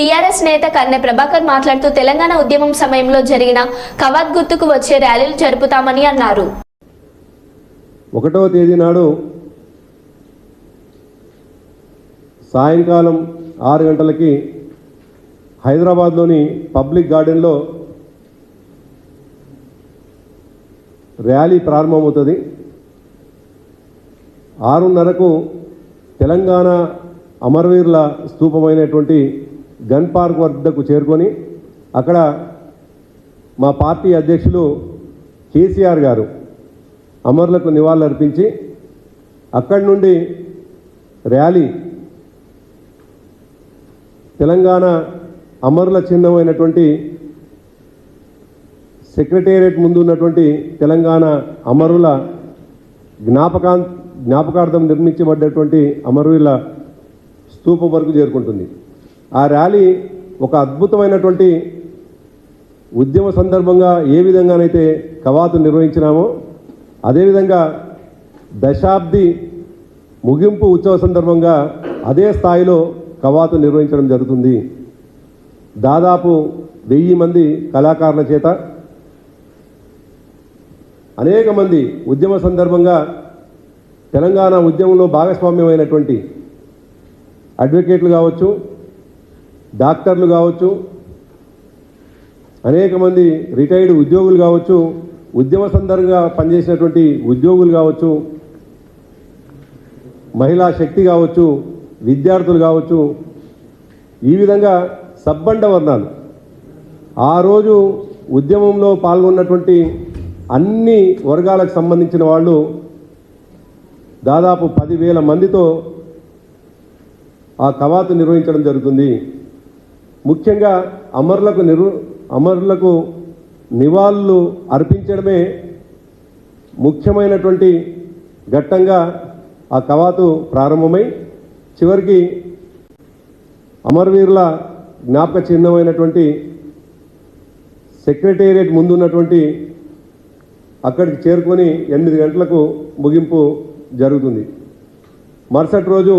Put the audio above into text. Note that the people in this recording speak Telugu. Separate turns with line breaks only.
టీఆర్ఎస్ నేత కన్నె ప్రభాకర్ మాట్లాడుతూ తెలంగాణ ఉద్యమం సమయంలో జరిగిన కవాత్ గుర్తుకు వచ్చే ర్యాలీలు జరుపుతామని అన్నారు.
ఒకటవ తేదీ నాడు సాయంకాలం ఆరు గంటలకి హైదరాబాద్లోని పబ్లిక్ గార్డెన్లో ర్యాలీ ప్రారంభమవుతుంది. ఆరున్నరకు తెలంగాణ అమరవీరుల స్థూపమైనటువంటి గన్ పార్క్ వద్దకు చేరుకొని అక్కడ మా పార్టీ అధ్యక్షులు కేసీఆర్ గారు అమరులకు నివాళులర్పించి అక్కడి నుండి ర్యాలీ తెలంగాణ అమరుల చిహ్నమైనటువంటి సెక్రటేరియట్ ముందు ఉన్నటువంటి తెలంగాణ అమరుల జ్ఞాపకా జ్ఞాపకార్థం నిర్మించబడ్డటువంటి అమరుల స్తూపం వరకు చేరుకుంటుంది. ఆ ర్యాలీ ఒక అద్భుతమైనటువంటి ఉద్యమ సందర్భంగా ఏ విధంగానైతే కవాతు నిర్వహించినామో అదేవిధంగా దశాబ్ది ముగింపు ఉత్సవ సందర్భంగా అదే స్థాయిలో కవాతు నిర్వహించడం జరుగుతుంది. దాదాపు వెయ్యి మంది కళాకారుల చేత అనేక మంది ఉద్యమ సందర్భంగా తెలంగాణ ఉద్యమంలో భాగస్వామ్యమైనటువంటి అడ్వకేట్లు కావచ్చు డాక్టర్లు కావచ్చు అనేక మంది రిటైర్డ్ ఉద్యోగులు కావచ్చు ఉద్యమ సందర్భంగా పనిచేసినటువంటి ఉద్యోగులు కావచ్చు మహిళా శక్తి కావచ్చు విద్యార్థులు కావచ్చు ఈ విధంగా సబ్బండ వర్ణాలు. ఆ రోజు ఉద్యమంలో పాల్గొన్నటువంటి అన్ని వర్గాలకు సంబంధించిన వాళ్ళు దాదాపు పదివేల మందితో ఆ కవాతు నిర్వహించడం జరుగుతుంది. ముఖ్యంగా అమరులకు నిరు అమరులకు నివాళులు అర్పించడమే ముఖ్యమైనటువంటి ఘట్టంగా ఆ కవాతు ప్రారంభమై చివరికి అమరవీరుల జ్ఞాపక చిహ్నమైనటువంటి సెక్రటేరియట్ ముందున్నటువంటి అక్కడికి చేరుకొని ఎనిమిది గంటలకు ముగింపు జరుగుతుంది. మరుసటి రోజు